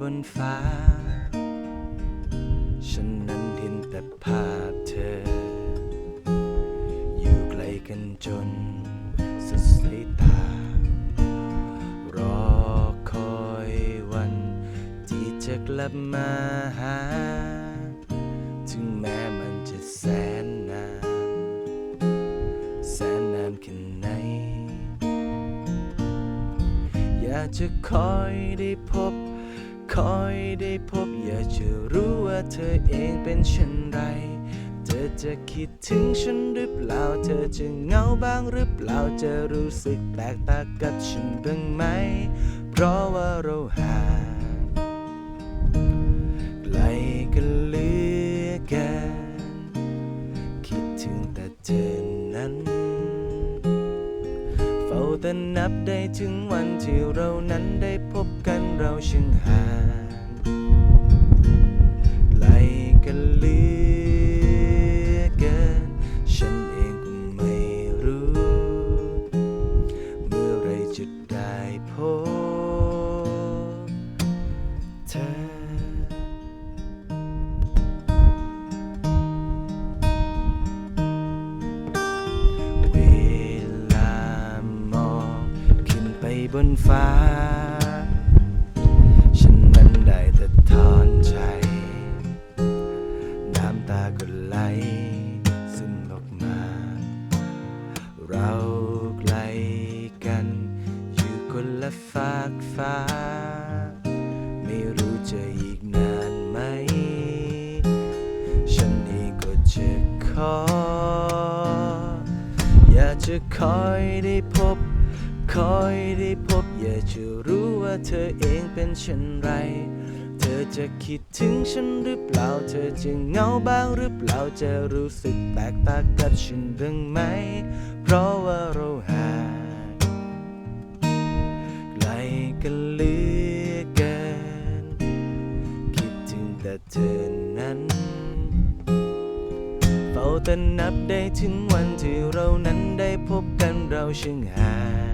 บนฟ้า ฉันนั้นเห็นแต่ภาพเธอ อยู่ไกลกันจนสุดสายตา รอคอยวันที่จะกลับมาหา ถึงแม้มันจะแสนนาน แสนนานแค่ไหนอยากจะคอยได้พบ คอยได้พบอยากจะรู้ว่าเธอเองเป็นเช่นไร เธอจะคิดถึงฉันหรือเปล่า เธอจะเหงาบ้างหรือเปล่า จะรู้สึกแปลกตากับฉันบ้างไหม เพราะว่าเราห่างไกลกันเหลือเกินคิดถึงแต่เธอนั้น ฝ้าแต่นับได้ถึงวันที่เรานั้นได้พบกันเราช่างห่าง บนฟ้า ฉันนั้นได้แต่ถอนใจ น้ำตาก็ไหลซึมออกมา เราไกลกัน อยู่คนละฟากฟ้า ไม่รู้จะอีกนานไหม ฉันเองก็จะขอ อยากจะคอยได้พบ คอยได้พบอยากจะรู้ว่าเธอเองเป็นเช่นไร เธอจะคิดถึงฉันหรือเปล่า เธอจะเหงาบ้างหรือเปล่า จะรู้สึกแปลกตากับฉันบ้างไหม เพราะว่าเราห่างไกลกันเหลือเกิน คิดถึงแต่เธอนั้นเฝ้าแต่นับได้ถึงวันที่เรานั้นได้พบกันเราช่างห่าง